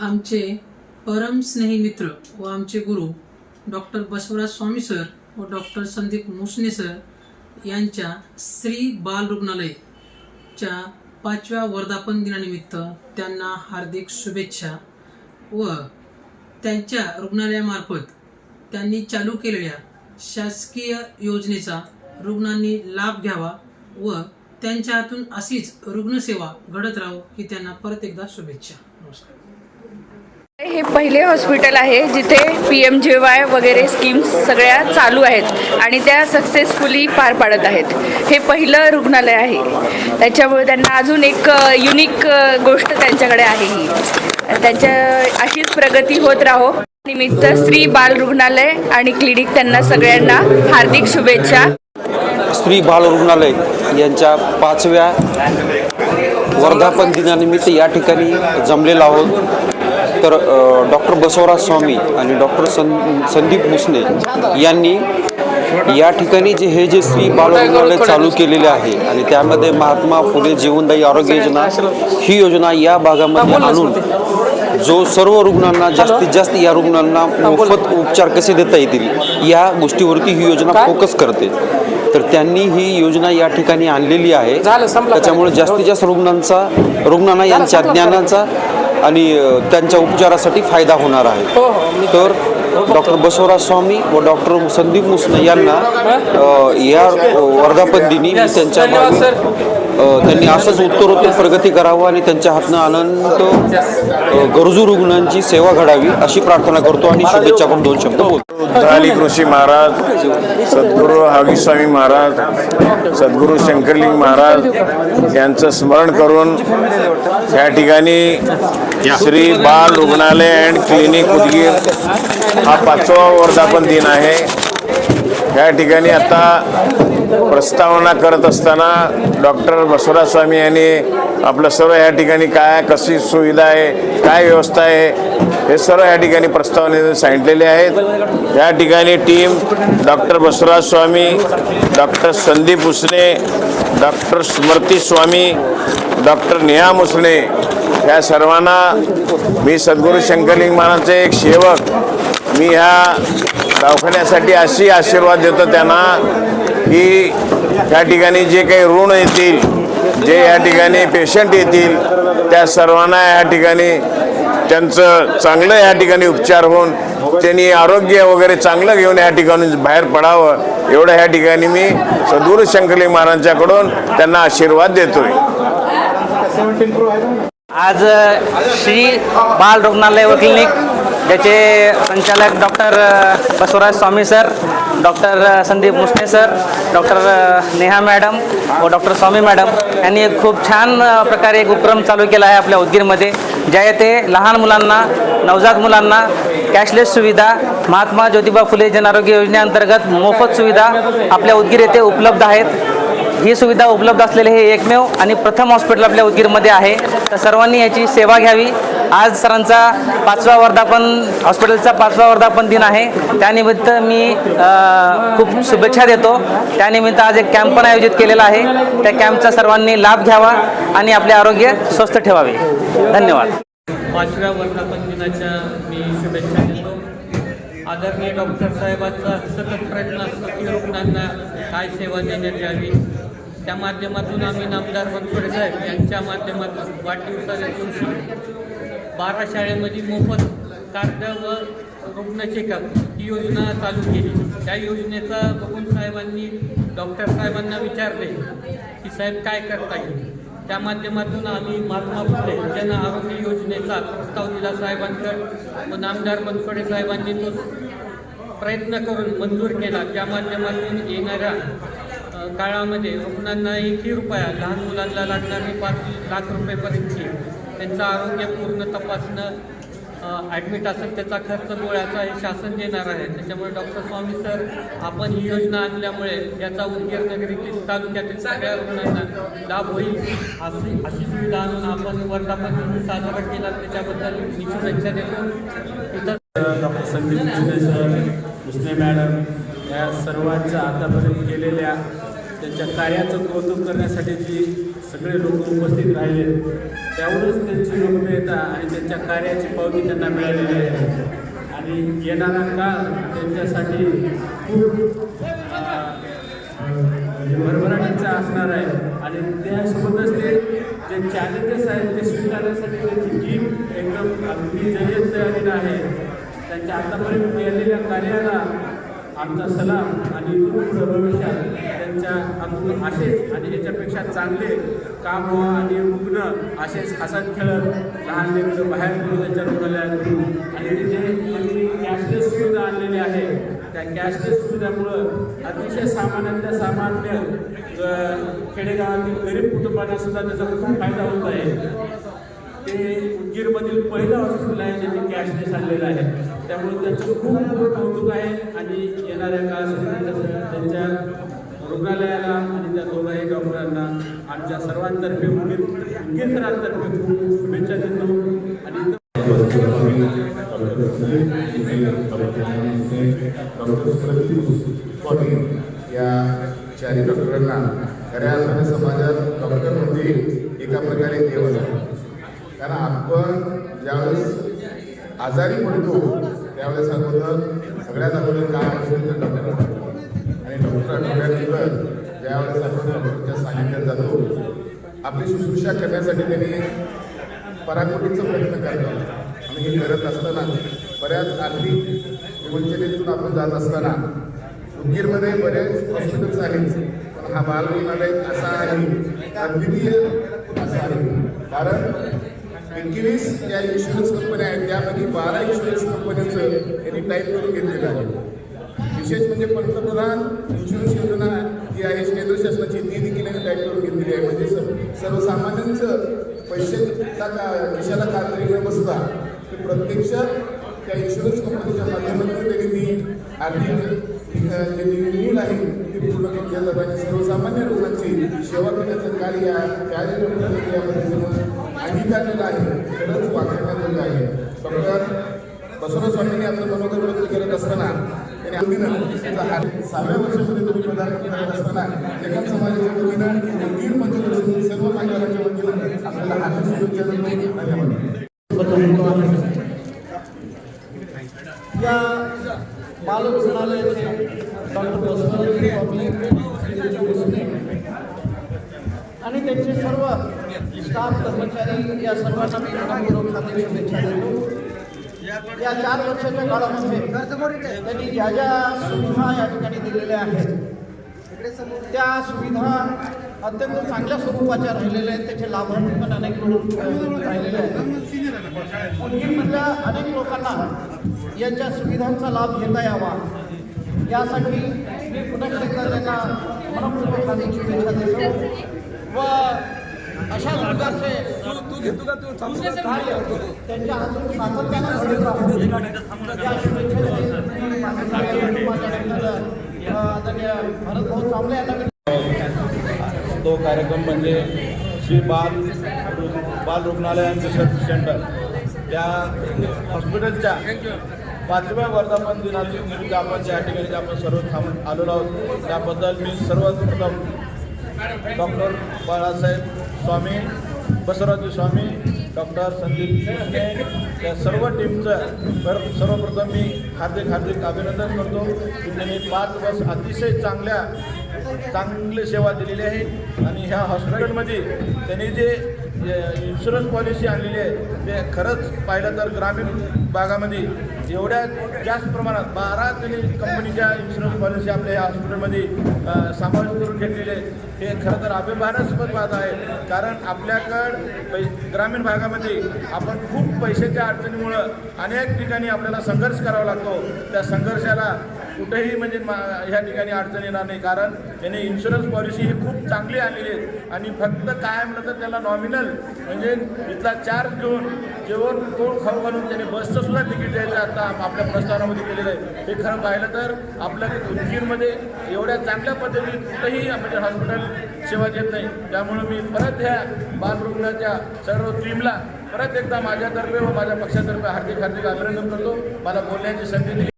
आमचे परमस्नेही मित्र व आमचे गुरु डॉक्टर बसवराज स्वामी सर व डॉक्टर संदीप मुसने सर यांच्या श्री बाल रुग्णालयच्या पाचव्या वर्धापन दिनानिमित्त त्यांना हार्दिक शुभेच्छा व त्यांच्या रुग्णालयामार्फत त्यांनी चालू केलेल्या शासकीय योजनेचा रुग्णांनी लाभ घ्यावा व त्यांच्या हातून अशीच रुग्णसेवा घडत राहो ही त्यांना परत एकदा शुभेच्छा. नमस्कार. हे पहिले हॉस्पिटल आहे जिथे पी एम जे वाय वगैरे स्कीम्स सगळ्या चालू आहेत आणि त्या सक्सेसफुली पार पाडत आहेत. हे पहिलं रुग्णालय आहे. त्याच्यामुळे त्यांना अजून एक युनिक गोष्ट त्यांच्याकडे आहे ही. त्यांच्या अशीच प्रगती होत राहो. निमित्त श्री बाल रुग्णालय आणि क्लिनिक त्यांना सगळ्यांना हार्दिक शुभेच्छा. स्त्री बाल रुग्णालय यांच्या पाचव्या वर्धापन दिनानिमित्त या ठिकाणी जमलेला आहोत. तर डॉक्टर बसवराज स्वामी आणि डॉक्टर सं संदीप मुसने यांनी या ठिकाणी जे हे जे श्री बाल रुग्णालय चालू केलेले आहे आणि त्यामध्ये महात्मा फुले जीवनदायी आरोग्य योजना ही योजना या भागामध्ये आणून जो सर्व रुग्णांना जास्तीत जास्त या रुग्णांना मोफत उपचार कसे देता येतील या गोष्टीवरती ही योजना फोकस करते. तर त्यांनी ही योजना या ठिकाणी आणलेली आहे. त्याच्यामुळे जास्तीत जास्त रुग्णांचा रुग्णांना यांच्या ज्ञानाचा आणि त्यांच्या उपचारासाठी फायदा होणार आहे. तर डॉक्टर बसवराज स्वामी व डॉक्टर संदीप मुसने यांना या वर्धापन दिनी मी त्यांच्या त्यांनी असंच उत्तरोत्तर प्रगती करावं आणि त्यांच्या हातनं अनंत गरजू रुग्णांची सेवा घडावी अशी प्रार्थना करतो आणि शुभेच्छा पण दोन शब्द बोलतो. कृषी महाराज सद्गुरू हागीस्वामी महाराज सद्गुरू शंकरलिंग महाराज यांचं स्मरण करून या ठिकाणी श्री बाल रुग्णालय अँड क्लिनिक उदगीर हा पाचवा वर्धापन दिन आहे. या ठिकाणी आता प्रस्तावना करत असताना डॉक्टर बसवराज स्वामी यांनी आपलं सर्व या ठिकाणी काय कशी सुविधा आहे काय व्यवस्था आहे हे सर्व या ठिकाणी प्रस्तावने सांगितलेले आहेत. या ठिकाणी team doctor Basavaraj Swami doctor Sandeep Usne doctor Smriti Swami doctor Neha Musne या सर्वांना मी सद्गुरू शंकरलिंग महाराजचे एक सेवक मी ह्या दवाखान्यासाठी अशी आशीर्वाद देतो त्यांना की या ठिकाणी जे काही ऋण येतील जे या ठिकाणी पेशंट येतील त्या सर्वांना या ठिकाणी त्यांचं चांगलं या ठिकाणी उपचार होऊन त्यांनी आरोग्य वगैरे चांगलं घेऊन या ठिकाणी बाहेर पडावं एवढं ह्या ठिकाणी मी सदूर शंकरलिंग महाराजांच्याकडून त्यांना आशीर्वाद देतोय. आज श्री बाल रुग्णालय व क्लिनिक ज्याचे संचालक doctor Basavaraj Swami sir doctor Sandeep Musne sir doctor Neha madam व डॉक्टर स्वामी मॅडम यांनी एक खूप छान प्रकारे एक उपक्रम चालू केला आहे आपल्या उदगीरमध्ये ज्या येथे लहान मुलांना नवजात मुलांना कॅशलेस सुविधा महात्मा ज्योतिबा फुले जन आरोग्य योजनेअंतर्गत मोफत सुविधा आपल्या उदगीर येथे उपलब्ध आहेत. ही सुविधा उपलब्ध असलेले हे एकमेव आणि प्रथम हॉस्पिटल आपल्या उदगीरमध्ये आहे. तर सर्वांनी याची सेवा घ्यावी. आज सरांचा पाचवा वर्धापन हॉस्पिटलचा पाचवा वर्धापन दिन आहे. त्यानिमित्त मी खूप शुभेच्छा देतो. त्यानिमित्त आज एक कॅम्प पण आयोजित केलेला आहे. त्या कॅम्पचा सर्वांनी लाभ घ्यावा आणि आपले आरोग्य स्वस्थ ठेवावे. धन्यवाद. पाचव्या वर्धापन दिनाच्या मी शुभेच्छा देतो. आदरणीय डॉक्टर साहेबांचा सतत प्रयत्न असतो की रुग्णांना काय सेवा देण्यात यावी त्या माध्यमातून आम्ही नामदार बनसोडे साहेब यांच्या माध्यमातून वाढदिवसाच्या दिवशी बारा शाळेमध्ये मोफत कार्ड व रुग्ण चेकअप ही योजना चालू केली. त्या योजनेचा बघून साहेबांनी डॉक्टर साहेबांना विचारले की साहेब काय करता येईल? त्या माध्यमातून आम्ही महात्मा फुले जन आरोग्य योजनेचा प्रस्ताव दिला साहेबांकडे. व नामदार बनसोडे साहेबांनी तो प्रयत्न करून मंजूर केला. त्या माध्यमातून येणाऱ्या काळामध्ये रुग्णांना एकही रुपया लहान मुलांना लागणारी पाच लाख रुपयेपर्यंतची त्यांचं आरोग्य पूर्ण तपासणं ॲडमिट असेल त्याचा खर्च गोळ्याचा हे शासन देणार आहे. त्याच्यामुळे डॉक्टर स्वामी सर आपण ही योजना आणल्यामुळे याचा उदगीर नगरीतील तालुक्यातील सगळ्या रुग्णांना लाभ होईल. अशी अशी सुविधा आणून आपण वर्धापन दिन साजरा केला. त्याच्याबद्दल मी शुभेच्छा देतो. इतर डॉक्टर संदीप मॅडम या सर्वांच्या आतापर्यंत केलेल्या त्यांच्या कार्याचं कौतुक करण्यासाठी जी सगळे लोक उपस्थित राहिले त्यावरच त्यांची लोकप्रियता आणि त्यांच्या कार्याची पावती त्यांना मिळालेली आहे. आणि येणारा काळ त्यांच्यासाठी खूप भरभराटीचा असणार आहे. आणि त्यासोबतच ते जे चॅलेंजेस आहेत ते स्वीकारण्यासाठी त्यांची टीम एकदम अगदी जय्यत तयारीनं आहे. त्यांच्या आतापर्यंत केलेल्या कार्याला आमचा सलाम आणि भविष्यात त्यांच्या हातून असेच आणि याच्यापेक्षा चांगले काम व्हा आणि रुग्ण असेच हसत खेळत लहान लेकरं बाहेर करून त्यांच्या रुग्णालयातून आणि तिथे कॅशलेस सुविधा आणलेली आहे त्या कॅशलेस सुविधामुळं अतिशय सामान्यातल्या सामान्य खेडेगावातील गरीब कुटुंबांना सुद्धा त्याचा खूप फायदा होत आहे. ते उदगीरमधील पहिलं हॉस्पिटल आहे ज्यांनी कॅशलेस आणलेलं आहे. त्यामुळे त्यांचं खूप खूप कौतुक आहे आणि येणाऱ्या काळासाठी त्यांच्या रुग्णालयाला आणि त्या दोघाही डॉक्टरांना आमच्या सर्वांतर्फे उदगीर उदगीरकरांतर्फे खूप शुभेच्छा देतो. आणि या चारी डॉक्टरांना खऱ्या अर्थाने समाजात डॉक्टर म्हणजे एका प्रकारे देव असतो. कारण आपण ज्यावेळेस आजारी पडतो त्यावेळेस अगोदर सगळ्यात अगोदर काय असेल तर डॉक्टर आठवतो. आणि डॉक्टर आठवल्यानंतर ज्यावेळेस आपण डॉक्टरच्या सानिध्यात जातो आपली शुश्रूषा करण्यासाठी त्यांनी पराकोटीचा प्रयत्न करतो. आणि हे करत असताना बऱ्याच आर्थिक विवंचनेतून आपण जात असताना उदगीरमध्ये बरेच हॉस्पिटल्स आहेत पण हा बाल रुग्णालय असा आहे अद्वितीय असा आहे. कारण एकवीस या इन्शुरन्स कंपन्या आहेत त्यापैकी बारा इन्शुरन्स कंपन्यांचं त्यांनी टाईप करून घेतलेलं आहे. विशेष म्हणजे पंतप्रधान इन्शुरन्स योजना ती आहे केंद्र शासनाची ती देखील लाइट करून घेतलेली आहे. म्हणजे सर्वसामान्यांचं पैसे का खिशाला कात्री न बसता ते प्रत्यक्षात त्या इन्शुरन्स कंपनीच्या माध्यमातून त्यांनी ती आर्थिक जे नीड आहे ती पूर्ण करून घेतात आणि सर्वसामान्य रुग्णांची सेवा करण्याचं कार्य त्या या अंगीकारलेलं आहे. खरंच वाखाणण्याजोगं आहे. डॉक्टर बसवराज स्वामींनी आपलं मनोगत व्यक्त करत असताना सहाव्या वर्षामध्ये तुम्ही प्रधानमंत्री असताना समाजाच्या वतीनं सर्व मान्यवरांच्या वतीनं आपल्याला हार्दिक शुभेच्छा धन्यवाद. या बाल रुग्णालयाचे डॉक्टर आणि त्यांचे सर्व स्टाफ कर्मचारी या सर्वांना मी शुभेच्छा देतो. या चार वर्षाच्या काळामध्ये त्यांनी ज्या ज्या सुविधा या ठिकाणी दिलेल्या आहेत त्या सुविधा अत्यंत चांगल्या स्वरूपाच्या राहिलेल्या आहेत त्याचे लाभार्थी पण अनेक लोक राहिलेले आहेत. अनेक लोकांना यांच्या सुविधांचा लाभ घेता यावा. यासाठी मी पुन्हा एकदा त्यांना मनपूर्वक शुभेच्छा देतो. व अशाच प्रकारचे त्यांच्या हातून सातत्यानं घडत चांगले यांना तो कार्यक्रम म्हणजे श्री बाल बाल रुग्णालय अँड रिसर्च सेंटर. त्या हॉस्पिटलच्या पाचव्या वर्धापन दिनाची निमित्त आपण ज्या ठिकाणी आपण सर्व थांब आलेलो आहोत त्याबद्दल मी सर्वप्रथम डॉक्टर बाळासाहेब स्वामी बसवराजू स्वामी डॉक्टर संदीप कृष्णे या सर्व टीमचं तर सर्वप्रथम मी हार्दिक हार्दिक अभिनंदन करतो. की त्यांनी पाच वर्ष अतिशय चांगल्या चांगली सेवा दिलेली आहे. आणि ह्या हॉस्पिटलमध्ये त्यांनी जे इन्शुरन्स पॉलिसी आणलेली आहे ते खरंच पाहिलं तर ग्रामीण भागामध्ये एवढ्या जास्त प्रमाणात बारा त्यांनी कंपनीच्या इन्शुरन्स पॉलिसी आपल्या या हॉस्पिटलमध्ये समावेश करून घेतलेले आहे हे खरं तर अभिमानास्पद बात आहे. कारण आपल्याकडं पै ग्रामीण भागामध्ये आपण खूप पैशाच्या अडचणीमुळं अनेक ठिकाणी आपल्याला संघर्ष करावा लागतो. त्या संघर्षाला कुठेही म्हणजे मा ह्या ठिकाणी अडचण येणार नाही. कारण त्याने इन्शुरन्स पॉलिसी ही खूप चांगली आलेली आहे. आणि फक्त काय म्हणलं तर त्याला नॉमिनल म्हणजे इथला चार्ज घेऊन जेवण तोड खाऊ घालून त्याने बसचं सुद्धा तिकीट द्यायचं आता आपल्या प्रस्थानामध्ये केलेलं आहे. हे खरं पाहिलं तर आपल्या उदगीरमध्ये एवढ्या चांगल्या पद्धतीने कुठंही म्हणजे हॉस्पिटल सेवा देत नाही. त्यामुळं मी परत ह्या बालरुग्णाच्या सर्व टीमला परत एकदा माझ्यातर्फे व माझ्या पक्षातर्फे हार्दिक हार्दिक अभिनंदन करतो. मला बोलण्याची संधी दिली.